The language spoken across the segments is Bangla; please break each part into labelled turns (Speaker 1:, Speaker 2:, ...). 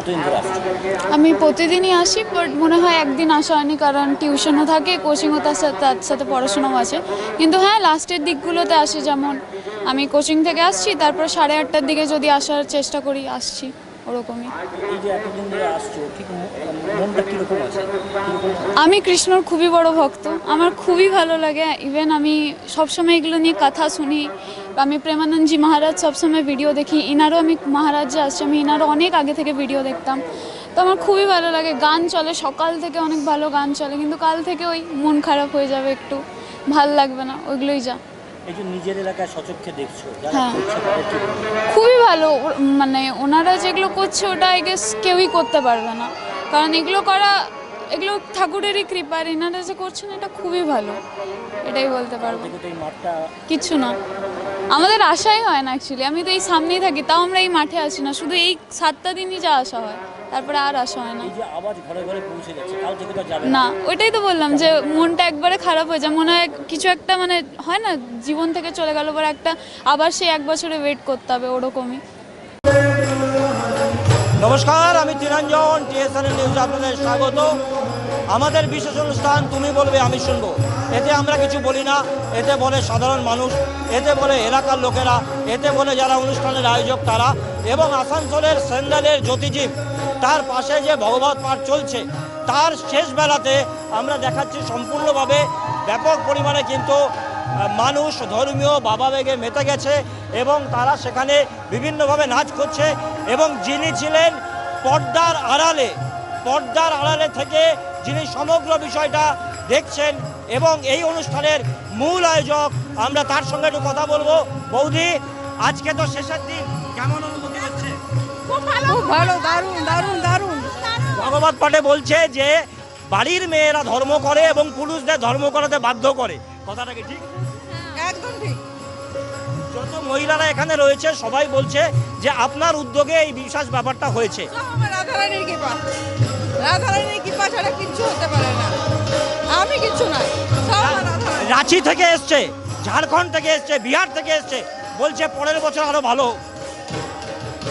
Speaker 1: কতদিন ধরে আসছো
Speaker 2: আমি প্রতিদিনই আসি বাট মনে হয় একদিন আসা হয়নি কারণ টিউশনও থাকে কোচিংও তার সাথে তার সাথে পড়াশোনাও আছে। কিন্তু হ্যাঁ লাস্টের দিকগুলোতে আসি যেমন আমি কোচিং থেকে আসছি তারপর সাড়ে আটটার দিকে যদি আসার চেষ্টা করি আসছি ওরকমই। আমি কৃষ্ণর খুবই বড় ভক্ত। আমার খুবই ভালো লাগে। ইভেন আমি সবসময় এগুলো নিয়ে কথা শুনি আমি প্রেমানন্দজি মহারাজ সবসময় ভিডিও দেখি। ইনারও আমি মহারাজ যে আসছে আমি ইনারও অনেক আগে থেকে ভিডিও দেখতাম। তো আমার খুবই ভালো লাগে। গান চলে সকাল থেকে অনেক ভালো গান চলে কিন্তু কাল থেকে ওই মন খারাপ হয়ে যাবে একটু। ভালো লাগবে না ওইগুলোই যা।
Speaker 1: এই যে নিজের এলাকায় সচক্ষে দেখছ
Speaker 2: হ্যাঁ। খুবই ভালো মানে ওনারা যেগুলো করছে ওটা আই গেস কেউই করতে পারবে না। কারণ এগুলো করা এগুলো ঠাকুরেরই কৃপা এনারা যে করছেন এটা খুবই ভালো। এটাই বলতে পারব। কিছু না। আমাদের আশাই হয় না অ্যাকচুয়ালি আমি তো এই সামনেই থাকি তাও আমরা এই মাঠে আসি না। শুধু এই সাতটা দিনই যা আসা হয় তারপরে আর আসা হয় না। না। ওইটাই তো বললাম যে মনটা একবারে খারাপ হয়ে যায় মনে হয় কিছু একটা মানে হয় না জীবন থেকে চলে গেল পরে একটা আবার সেই এক বছরে ওয়েট করতে হবে ওরকমই।
Speaker 1: নমস্কার আমি তিরঞ্জন টিএসএন নিউজ আপনাদের স্বাগত। আমাদের বিশেষ অনুষ্ঠান তুমি বলবে, আমি শুনব। এতে আমরা কিছু বলি না, এতে বলে সাধারণ মানুষ, এতে বলে এলাকার লোকেরা, এতে বলে যারা অনুষ্ঠানের আয়োজক তারা, এবং আসানসোলের সেন্ডালের জ্যোতিজীব তার পাশে যে ভগবত পাঠ চলছে, তার শেষ বেলাতে আমরা দেখাচ্ছি সম্পূর্ণভাবে ব্যাপক পরিমাণে কিন্তু মানুষ ধর্মীয় বাবা বেগে মেতে গেছে, এবং তারা সেখানে বিভিন্নভাবে নাচ করছে, এবং যিনি ছিলেন পর্দার আড়ালে পর্দার আড়ালে থেকে যিনি সমগ্র বিষয়টা দেখছেন এবং এই অনুষ্ঠানের মূল আয়োজক আমরা তার সঙ্গে একটু কথা বলব। বৌদি আজকে তো শেষের দিন। কেমন অনুভূতি হচ্ছে?
Speaker 3: খুব ভালো। দারুণ দারুণ দারুণ।
Speaker 1: ভগবত পাঠে বলছে যে বাড়ির মেয়েরা ধর্ম করে এবং পুরুষদের ধর্ম করাতে বাধ্য করে। কথাটা কি ঠিক? মহিলারা এখানে রয়েছে সবাই বলছে যে আপনার উদ্যোগে এই বিশ্বাস ব্যাপারটা হয়েছে।
Speaker 3: রাধারানীর কৃপা। রাধারানীর কৃপা ছাড়া হতে পারে না। আমি না
Speaker 1: রাঁচি থেকে এসছে ঝাড়খণ্ড থেকে এসছে বিহার থেকে এসছে বলছে পরের বছর আরও ভালো।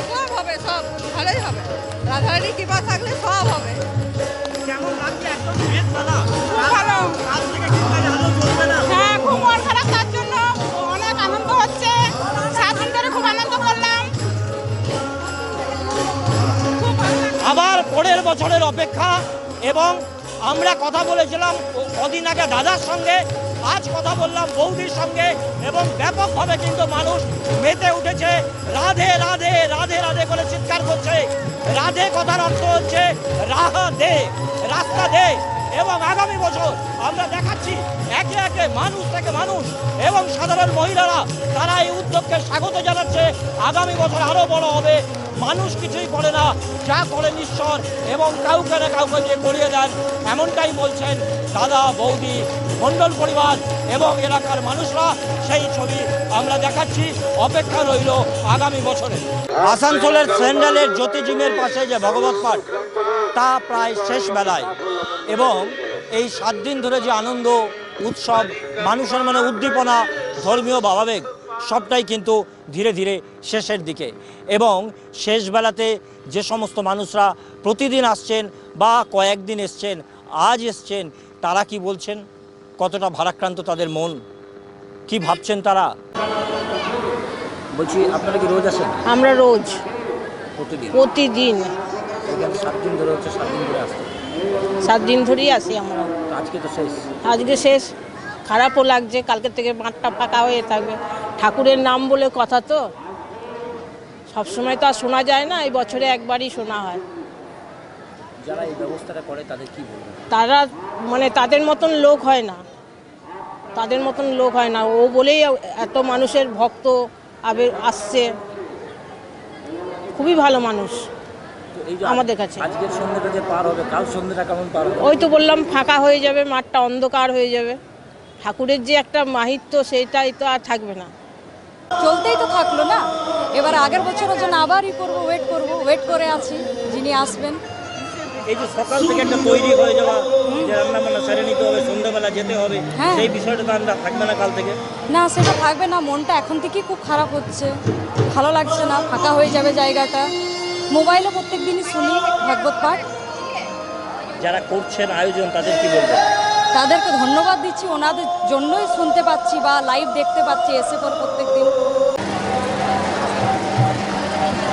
Speaker 3: সব হবে সব ভালোই হবে। রাধারানীর কৃপা থাকলে সব হবে।
Speaker 1: বছরের অপেক্ষা এবং আমরা কথা বলেছিলাম কদিন আগে দাদার সঙ্গে, আজ কথা বললাম বৌদির সঙ্গে এবং ব্যাপকভাবে কিন্তু মানুষ মেতে উঠেছে। রাধে রাধে রাধে রাধে করে চিৎকার করছে। রাধে কথার অর্থ হচ্ছে রাহা দে, রাস্তা দে এবং আগামী বছর আমরা দেখাচ্ছি একে একে মানুষ থেকে মানুষ এবং সাধারণ মহিলারা তারা এই উদ্যোগকে স্বাগত জানাচ্ছে। আগামী বছর আরও বড় হবে। মানুষ কিছুই করে না, যা করেন ঈশ্বর এবং কাউকে না কাউকে দিয়ে করিয়ে দেন, এমনটাই বলছেন দাদা, বৌদি, মণ্ডল পরিবার এবং এলাকার মানুষরা। সেই ছবি আমরা দেখাচ্ছি, অপেক্ষা রইল আগামী বছরে। আসানসোলের স্যান্ডেলের জ্যোতিজিমের পাশে যে ভগবত পাঠ, তা প্রায় শেষ বেলায়। এবং এই সাত দিন ধরে যে আনন্দ, উৎসব, মানুষের মনে উদ্দীপনা, ধর্মীয় ভাবাবেগ সবটাই কিন্তু ধীরে ধীরে শেষের দিকে। এবং শেষ বেলাতে যে সমস্ত মানুষরা প্রতিদিন আসছেন বা কয়েকদিন এসছেন আজ এসছেন তারা কি বলছেন? কতটা ভারাক্রান্ত তাদের মন? কি ভাবছেন তারা? বলছি আপনারা কি রোজ আসেন?
Speaker 4: আমরা রোজ।
Speaker 1: প্রতিদিন?
Speaker 4: প্রতিদিন।
Speaker 1: সাত দিন ধরে হচ্ছে সাত দিন ধরে
Speaker 4: সাত দিন ধরেই আসি আমরা।
Speaker 1: আজকে তো শেষ।
Speaker 4: আজকে শেষ। খারাপও লাগছে কালকে থেকে মাঠটা ফাঁকা হয়ে থাকবে। ঠাকুরের নাম বলে কথা তো? সবসময় তো আর শোনা যায় না এই বছরে একবারই শোনা হয়।
Speaker 1: যারা এই ব্যবস্থাটা করে তাদের কি বলবেন?
Speaker 4: তারা মানে তাদের মতন লোক হয় না। তাদের মতন লোক হয় না। ও বলেই এত মানুষের ভক্ত আবে আসছে। খুবই ভালো মানুষ আমাদের কাছে।
Speaker 1: আজকের সন্ধ্যাটা যে পার হবে কাল সন্ধ্যাটা কেমন পার হবে?
Speaker 4: ওই তো বললাম ফাঁকা হয়ে যাবে মাঠটা অন্ধকার হয়ে যাবে। ঠাকুরের যে একটা মাহিত্য সেইটাই তো আর থাকবে না।
Speaker 5: থাকল না। এবার আগের বছরের জন্য আবারই করব ওয়েট করব ওয়েট করে আছি যিনি আসবেন।
Speaker 1: এই যে সকাল থেকে একটা তৈরি হয়ে যাওয়া যে রান্না বান্না সেরে নিতে হবে সন্ধ্যাবেলা যেতে হবে
Speaker 5: হ্যাঁ।
Speaker 1: সেই বিষয়টা তো আমরা থাকবে না কাল থেকে।
Speaker 5: না সেটা থাকবে না মনটা এখন থেকেই খুব খারাপ হচ্ছে। ভালো লাগছে না ফাঁকা হয়ে যাবে জায়গাটা। মোবাইলে প্রত্যেক দিনই শুনি ভাগবত পাঠ।
Speaker 1: যারা করছেন আয়োজন তাদের কি বলবেন?
Speaker 5: তাদেরকে ধন্যবাদ দিচ্ছি ওনাদের জন্যই শুনতে পাচ্ছি বা লাইভ দেখতে পাচ্ছি এসে পর প্রত্যেক দিন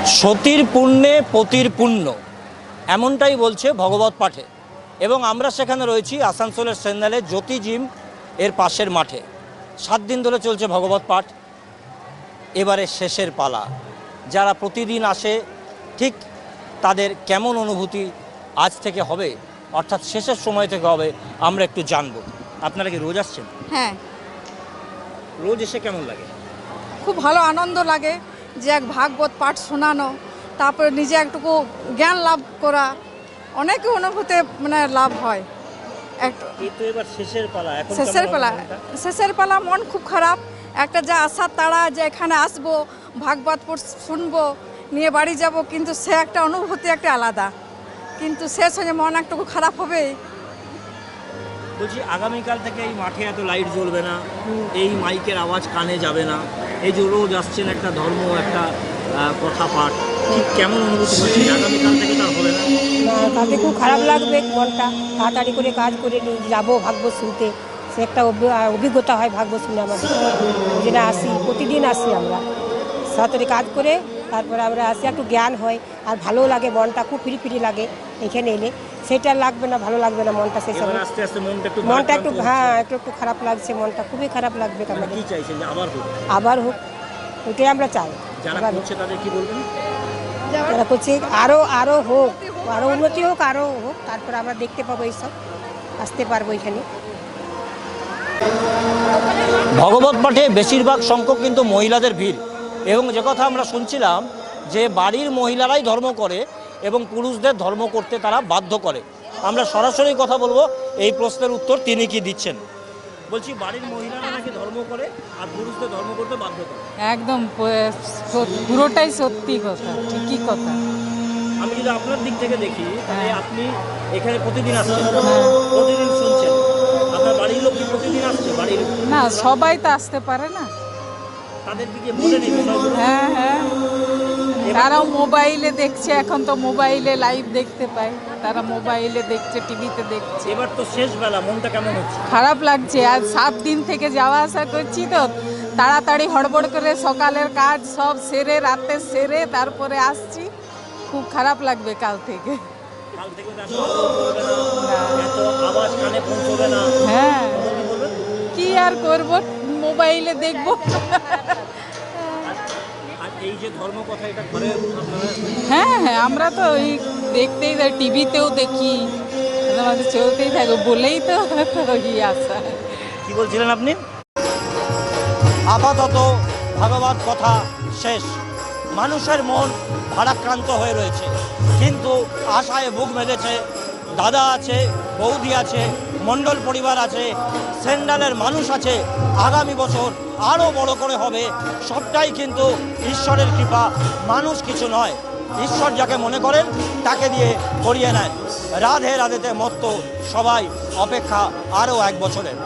Speaker 1: সতীর পুণ্যে পতির পুণ্য। এমনটাই বলছে ভগবত পাঠে। এবং আমরা সেখানে রয়েছি আসানসোলের সেন্দালে জ্যোতি জিমের পাশের মাঠে। সাত দিন ধরে চলছে ভগবত পাঠ। এবারে শেষের পালা। যারা প্রতিদিন আসে ঠিক তাদের কেমন অনুভূতি আজ থেকে হবে অর্থাৎ শেষের সময় থেকে হবে আমরা একটু জানব। আপনারা কি রোজ আসছেন?
Speaker 3: হ্যাঁ।
Speaker 1: রোজ এসে কেমন লাগে?
Speaker 3: খুব ভালো আনন্দ লাগে। যে এক ভাগবত পাঠ শোনানো তারপরে নিজে একটুকু জ্ঞান লাভ করা অনেক অনুভূতি মানে লাভ হয়।
Speaker 1: শেষের পালা
Speaker 3: শেষের পালা। শেষের পালা মন খুব খারাপ। একটা যা আশার তাড়া যে এখানে আসব ভাগবত শুনব নিয়ে বাড়ি যাব কিন্তু সে একটা অনুভূতি একটা আলাদা। কিন্তু শেষ হয়ে মন একটুকু খারাপ হবে
Speaker 1: বলছি আগামীকাল থেকে এই মাঠে এত লাইট জ্বলবে না? এই মাইকের আওয়াজ কানে যাবে না? এই যে রোজ আসছেন একটা ধর্ম একটা কথা পাঠ ঠিক কেমন অনুভূতি হচ্ছে? আগামীকাল থেকে তার হবে না।
Speaker 6: তাতে খুব খারাপ লাগবে মনটা তাড়াতাড়ি করে কাজ করে যাব ভাগবত শুনতে সে একটা অভি- অভিজ্ঞতা হয় ভাগবত শুনে আমাদের যেটা আসি প্রতিদিন আসি আমরা। তাড়াতাড়ি কাজ করে তারপরে আমরা আসি একটু জ্ঞান হয় আর ভালো লাগে মনটা খুব ফ্রি ফ্রি লাগে এখানে এলে। সেটা লাগবে না ভালো লাগবে না মনটা সেই
Speaker 1: মনটা একটু
Speaker 6: মনটা একটু
Speaker 1: ভারাক্রান্ত
Speaker 6: হ্যাঁ একটু একটু খারাপ লাগছে মনটা খুবই খারাপ লাগবে আমাদের
Speaker 1: আবার হোক?
Speaker 6: আবার হোক ওইটাই আমরা চাই।
Speaker 1: যারা। করছে
Speaker 6: যারা আরও আরও হোক আরও উন্নতি হোক আরও হোক তারপর আমরা দেখতে পাবো এইসব আসতে পারব এখানে।
Speaker 1: ভগবত পাঠে বেশিরভাগ সংখ্যক কিন্তু মহিলাদের ভিড়। এবং যে কথা আমরা শুনছিলাম যে বাড়ির মহিলারাই ধর্ম করে এবং পুরুষদের ধর্ম করতে তারা বাধ্য করে। আমরা সরাসরি কথা বলব এই প্রশ্নের উত্তর তিনি কি দিচ্ছেন? বলছি বাড়ির মহিলারা নাকি ধর্ম করে আর পুরুষদের ধর্ম করতে বাধ্য করে?
Speaker 7: একদম পুরোটাই সত্যি কথা ঠিকই কথা।
Speaker 1: আমি যদি আপনার দিক থেকে দেখি তাহলে
Speaker 7: হ্যাঁ।
Speaker 1: আপনি এখানে প্রতিদিন আসছেন প্রতিদিন শুনছেন। আপনার বাড়ির লোক কি প্রতিদিন আসছে বাড়ির?
Speaker 7: না সবাই তো আসতে পারে না।
Speaker 1: তাদেরকে কি বলে নেই
Speaker 7: হ্যাঁ হ্যাঁ। তারাও মোবাইলে দেখছে এখন তো মোবাইলে লাইভ দেখতে পায়। তারা মোবাইলে দেখছে টিভিতে দেখছে।
Speaker 1: এবার তো শেষ বেলা মনটা কেমন হচ্ছে?
Speaker 7: খারাপ লাগছে। আর সাত দিন থেকে যাওয়া আসা করছি তো তাড়াতাড়ি হড়বড় করে সকালের কাজ সব সেরে রাতে সেরে তারপরে আসছি। খুব খারাপ লাগবে কাল থেকে।
Speaker 1: কাল থেকে তো এত আলো পড়বে না, এত আওয়াজ কানে পৌঁছবে না।
Speaker 7: হ্যাঁ।
Speaker 1: কি
Speaker 7: আর করব? মোবাইলে দেখব। হ্যাঁ হ্যাঁ আমরা তো ওই দেখতেই থাকি টিভিতেও দেখি আমাদের চলতেই থাকো বলেই তো ইয়ে আসা
Speaker 1: কি বলছিলেন আপনি? আপাতত ভাগবত কথা শেষ। মানুষের মন ভারাক্রান্ত হয়ে রয়েছে। কিন্তু আশায় বুক বেঁধেছে দাদা আছে বৌদি আছে মণ্ডল পরিবার আছে, সেন্ডালের মানুষ আছে, আগামী বছর আরও বড় করে হবে। সবটাই কিন্তু ঈশ্বরের কৃপা, মানুষ কিছু নয়। ঈশ্বর যাকে মনে করেন, তাকে দিয়ে করিয়ে নেয়। রাধে রাধেতে মত্ত সবাই, অপেক্ষা আরও এক বছরের।